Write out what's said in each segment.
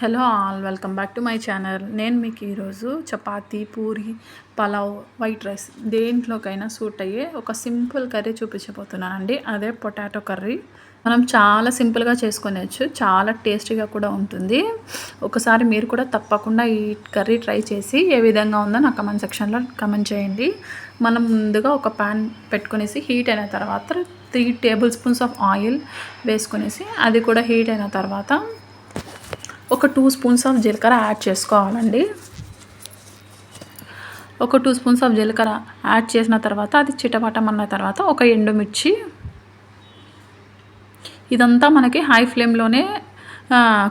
Hello all welcome back to my channel. నేను మీకు ఈరోజు చపాతీ పూరి పలావ్ వైట్ రైస్ దేంట్లోకైనా సూట్ అయ్యే ఒక సింపుల్ కర్రీ చూపించబోతున్నానండి. అదే పొటాటో కర్రీ. మనం చాలా సింపుల్గా చేసుకునేచ్చు చాలా టేస్టీగా కూడా ఉంటుంది. ఒకసారి మీరు కూడా తప్పకుండా ఈ కర్రీ ట్రై చేసి ఏ విధంగా ఉందో నా కమెంట్ సెక్షన్లో కమెంట్ చేయండి. మనం ముందుగా ఒక ప్యాన్ పెట్టుకునేసి హీట్ అయిన తర్వాత three tablespoons of oil వేసుకునేసి అది కూడా హీట్ అయిన తర్వాత ఒక టూ స్పూన్స్ ఆఫ్ జీలకర్ర యాడ్ చేసుకోవాలండి. ఒక టూ స్పూన్స్ ఆఫ్ జీలకర్ర యాడ్ చేసిన తర్వాత అది చిటపటమన్న తర్వాత ఒక ఎండుమిర్చి. ఇదంతా మనకి హై ఫ్లేమ్లోనే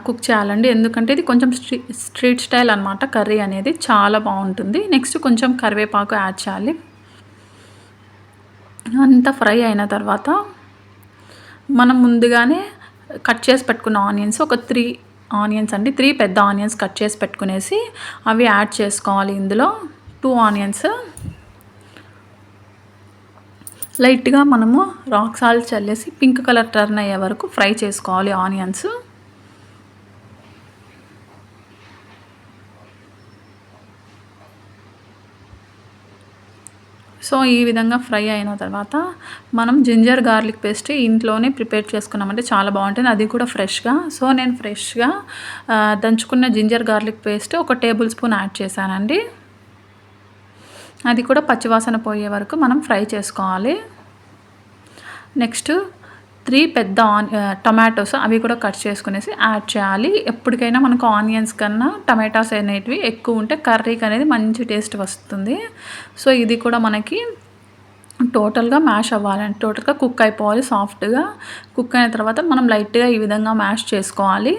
కుక్ చేయాలండి. ఎందుకంటే ఇది కొంచెం స్ట్రీ స్ట్రీట్ స్టైల్ అనమాట కర్రీ అనేది చాలా బాగుంటుంది. నెక్స్ట్ కొంచెం కరివేపాకు యాడ్ చేయాలి. అంతా ఫ్రై అయిన తర్వాత మనం ముందుగానే కట్ చేసి పెట్టుకున్న ఆనియన్స్ ఒక త్రీ ఆనియన్స్ అండి త్రీ పెద్ద ఆనియన్స్ కట్ చేసి పెట్టుకునేసి అవి యాడ్ చేసుకోవాలి ఇందులో. Two onions. లైట్గా మనము రాక్ సాల్ట్ చల్లేసి పింక్ కలర్ టర్న్ అయ్యే వరకు ఫ్రై చేసుకోవాలి ఆనియన్స్. సో ఈ విధంగా ఫ్రై అయిన తర్వాత మనం జింజర్ గార్లిక్ పేస్ట్ ఇంట్లోనే ప్రిపేర్ చేసుకున్నామంటే చాలా బాగుంటుంది. అది కూడా ఫ్రెష్గా. సో నేను ఫ్రెష్గా దంచుకున్న జింజర్ గార్లిక్ పేస్ట్ ఒక టేబుల్ స్పూన్ యాడ్ చేశానండి. అది కూడా పచ్చివాసన పోయే వరకు మనం ఫ్రై చేసుకోవాలి. నెక్స్ట్ త్రీ పెద్ద ఆన్ టమాటోస్ అవి కూడా కట్ చేసుకునేసి యాడ్ చేయాలి. ఎప్పటికైనా మనకు ఆనియన్స్ కన్నా టమాటాస్ అనేటివి ఎక్కువ ఉంటే కర్రీకి అనేది మంచి టేస్ట్ వస్తుంది. సో ఇది కూడా మనకి టోటల్గా మ్యాష్ అవ్వాలండి టోటల్గా కుక్ అయిపోవాలి సాఫ్ట్గా. కుక్ అయిన తర్వాత మనం లైట్గా ఈ విధంగా మ్యాష్ చేసుకోవాలి.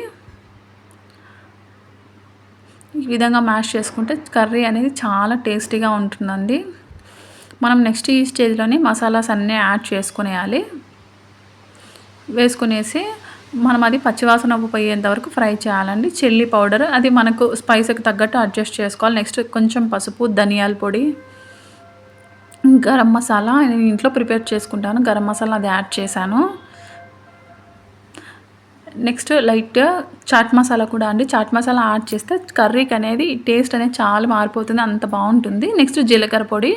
ఈ విధంగా మ్యాష్ చేసుకుంటే కర్రీ అనేది చాలా టేస్టీగా ఉంటుందండి. మనం నెక్స్ట్ ఈ స్టేజ్లోనే మసాలాస్ అన్నీ యాడ్ చేసుకునేయాలి. వేసుకునేసి మనం అది పచ్చివాసన పోయేంత వరకు ఫ్రై చేయాలండి. చిల్లీ పౌడర్ అది మనకు స్పైస్కి తగ్గట్టు అడ్జస్ట్ చేసుకోవాలి. నెక్స్ట్ కొంచెం పసుపు ధనియాల పొడి గరం మసాలా నేను ఇంట్లో ప్రిపేర్ చేసుకుంటాను. గరం మసాలా అది యాడ్ చేశాను. నెక్స్ట్ లైట్ చాట్ మసాలా కూడా అండి. చాట్ మసాలా యాడ్ చేస్తే కర్రీకి అనేది టేస్ట్ అనేది చాలా మారిపోతుంది. అంత బాగుంటుంది. నెక్స్ట్ జీలకర్ర పొడి.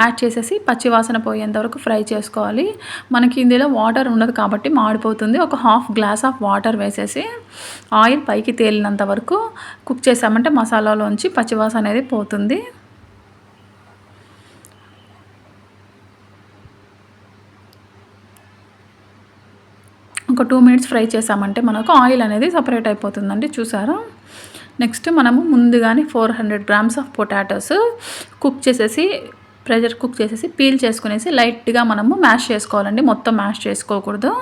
యాడ్ చేసేసి పచ్చివాసన పోయేంత వరకు ఫ్రై చేసుకోవాలి. మనకి ఇందులో వాటర్ ఉండదు కాబట్టి మాడిపోతుంది. ఒక హాఫ్ గ్లాస్ ఆఫ్ వాటర్ వేసేసి ఆయిల్ పైకి తేలినంత వరకు కుక్ చేసామంటే మసాలాలోంచి పచ్చివాసన అనేది పోతుంది. ఒక టూ మినిట్స్ ఫ్రై చేసామంటే మనకు ఆయిల్ అనేది సపరేట్ అయిపోతుందండి. చూసారా? నెక్స్ట్ మనము ముందుగానే four hundred grams of potatoes cook చేసేసి ప్రెషర్ కుక్ చేసేసి పీల్ చేసుకునేసి లైట్గా మనము మ్యాష్ చేసుకోవాలండి. మొత్తం మ్యాష్ చేసుకోకూడదు.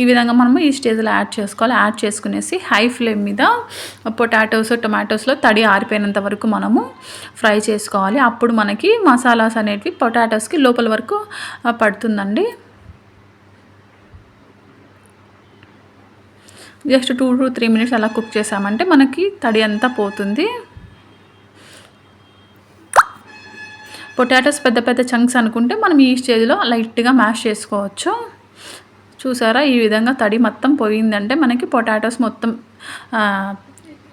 ఈ విధంగా మనము ఈ స్టేజ్లో యాడ్ చేసుకోవాలి. యాడ్ చేసుకునేసి హై ఫ్లేమ్ మీద పొటాటోస్ టొమాటోస్లో తడి ఆరిపోయినంత వరకు మనము ఫ్రై చేసుకోవాలి. అప్పుడు మనకి మసాలాస్ అనేటివి పొటాటోస్కి లోపల వరకు పడుతుందండి. Just two to three minutes అలా కుక్ చేసామంటే మనకి తడి అంతా పోతుంది. పొటాటోస్ పెద్ద పెద్ద చంక్స్ అనుకుంటే మనం ఈ స్టేజ్లో లైట్గా మ్యాష్ చేసుకోవచ్చు. చూసారా? ఈ విధంగా తడి మొత్తం పోయిందంటే మనకి పొటాటోస్ మొత్తం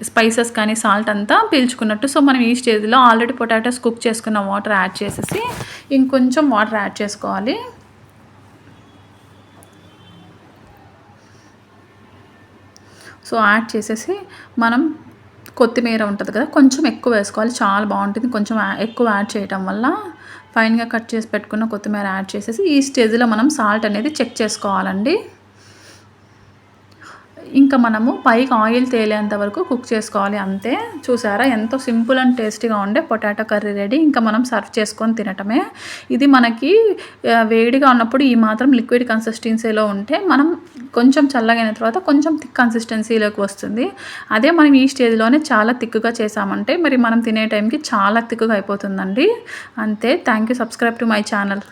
స్పైసెస్ కానీ సాల్ట్ అంతా పీల్చుకున్నట్టు. సో మనం ఈ స్టేజ్లో ఆల్రెడీ పొటాటోస్ కుక్ చేసుకున్న వాటర్ యాడ్ చేసేసి ఇంకొంచెం వాటర్ యాడ్ చేసుకోవాలి. సో యాడ్ చేసేసి మనం కొత్తిమీర ఉంటుంది కదా కొంచెం ఎక్కువ వేసుకోవాలి. చాలా బాగుంటుంది. కొంచెం ఎక్కువ యాడ్ చేయటం వల్ల ఫైన్గా కట్ చేసి పెట్టుకున్న కొత్తిమీర యాడ్ చేసేసి ఈ స్టేజ్లో మనం సాల్ట్ అనేది చెక్ చేసుకోవాలండి. ఇంకా మనము పైకి ఆయిల్ తేలేంత వరకు కుక్ చేసుకోవాలి అంతే. చూసారా? ఎంతో సింపుల్ అండ్ టేస్టీగా ఉండే పొటాటో కర్రీ రెడీ. ఇంకా మనం సర్వ్ చేసుకొని తినటమే. ఇది మనకి వేడిగా ఉన్నప్పుడు ఈ మాత్రం లిక్విడ్ కన్సిస్టెన్సీలో ఉంటే మనం కొంచెం చల్లగైన తర్వాత కొంచెం థిక్ కన్సిస్టెన్సీలోకి వస్తుంది. అదే మనం ఈ స్టేజ్లోనే చాలా థిక్గా చేసామంటే మరి మనం తినే టైంకి చాలా థిక్గా అయిపోతుందండి. అంతే. Thank you. Subscribe to my channel.